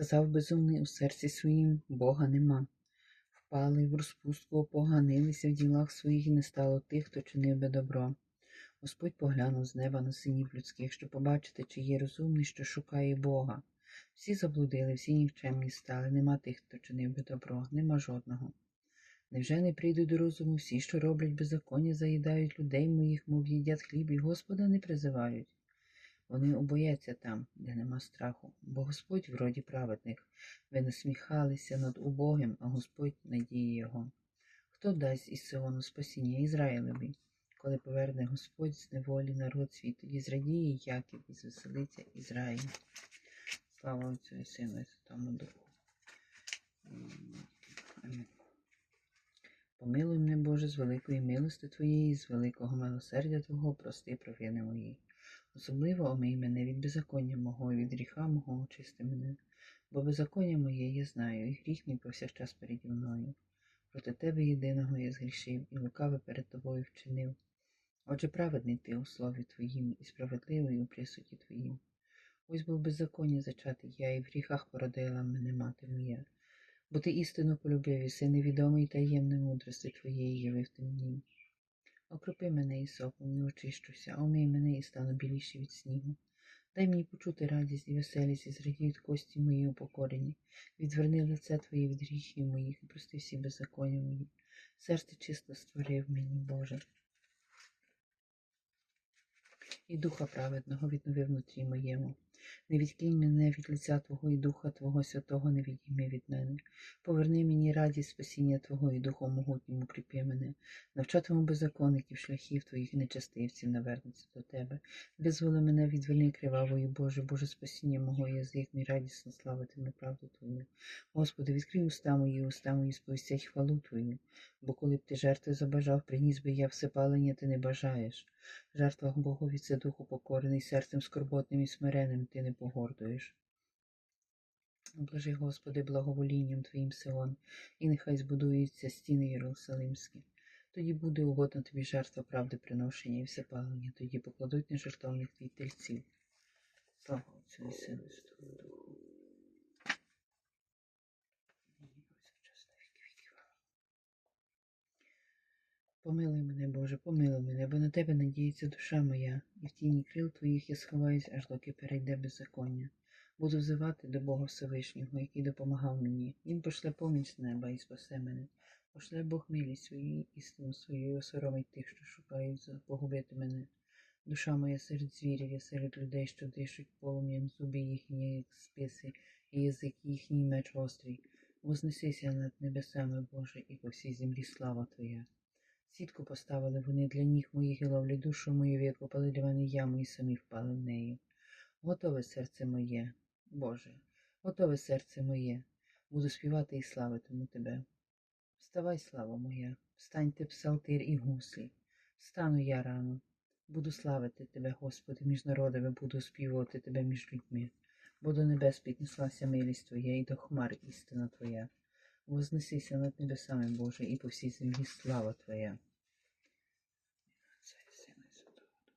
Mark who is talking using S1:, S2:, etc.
S1: Сказав безумний у серці своїм Бога нема. Впали в розпустку, опоганилися в ділах своїх, і не стало тих, хто чинив би добро. Господь поглянув з неба на синів людських, щоб побачити, чи є розумний, що шукає Бога. Всі заблудили, всі нікчемні стали, нема тих, хто чинив би добро, нема жодного. Невже не прийдуть до розуму всі, що роблять беззаконня, заїдають людей моїх, мов їдять хліб, і Господа не призивають? Вони обояться там, де нема страху, бо Господь вроді праведних. Ви насміхалися над убогим, а Господь надіє його. Хто дасть із Сиону спасіння Ізраїлеві? Коли поверне Господь з неволі народ свій, тоді зрадіє Яків і звеселиться Ізраїль. Слава Отцю і Сину і Святому Духу. Амінь. Помилуй Боже, з великої милости Твоєї, з великого милосердя Твого, прости провини мої. Особливо омий мене від беззаконня мого і від гріха мого очисти мене, бо беззаконня моє я знаю, і гріх мій повсякчас переді мною. Проти тебе єдиного я згрішив, і лукаве перед тобою вчинив. Отже, праведний ти у слові Твоїм, і справедливий у присуді Твоїм. Ось був беззаконня зачатий я, і в гріхах породила мене мати моя. Бо ти істину полюбив, і си невідомий таємної мудрості Твоєї явив ти мені. Окропи мене і сопом, і очищуся, омий мене і стану біліші від снігу. Дай мені почути радість і веселість, і зрадіють кості мої упокорені. Відверни лице Твоє від гріхів моїх і прости всі беззаконня мої. Серце чисто створив мені, Боже. І духа праведного віднови внутрі моєму. Не відкинь мене від лиця Твого і Духа Твого Святого не відійми від мене. Поверни мені радість спасіння Твого і Духом могутнім укріпи мене. Навчатиму беззаконників, шляхів Твоїх нечастивців навернуться до Тебе. Визволи мене від вини кривавої, Боже, Боже спасіння мого язик, мій радісно славитиме правду Твою. Господи, відкрий уста мої, уста мої сповістять хвалу Твою. Бо коли б ти жертви забажав, приніс би я всепалення, ти не бажаєш. Жертвах Богові це духу покорений, серцем скорботним і смиренним ти не погордуєш. Блажи, Господи, благоволінням Твоїм Сион, і нехай збудуються стіни Єрусалимські. Тоді буде угодно тобі жертва правди приношення і всепалення, тоді покладуть на жертовних твій тельців. Слава Отцю і Сину Святого Духу. Нині повсякчас на віки віків. Помилуй мене, Боже, помилуй мене, бо на тебе надіється душа моя, і в тіні крил твоїх я сховаюсь, аж доки перейде беззаконня. Буду взивати до Бога Всевишнього, який допомагав мені. Він пошле поміч неба і спасе мене. Пошле Бог милість свою, істину свою, і осоромить тих, що шукають погубити мене. Душа моя серед звірів, я серед людей, що дишуть полум'ям, зуби їхні, як списи, і язик їхній меч гострий. Вознесися над небесами, Боже, і по всій землі слава Твоя. Сітку поставили вони для ніг моїх і ловлі душу мою, викопали для мене яму і самі впали в неї. Готове серце моє, Боже, готове серце моє, буду співати і славитиму Тебе. Вставай, слава моя, встаньте псалтир і гуслі. Встану я рано, буду славити Тебе, Господи, між народами, буду співати Тебе між людьми. Бо до небес піднеслася милість Твоя, і до хмар істина Твоя. Вознесися над небесами, Боже, і по всій землі слава Твоя.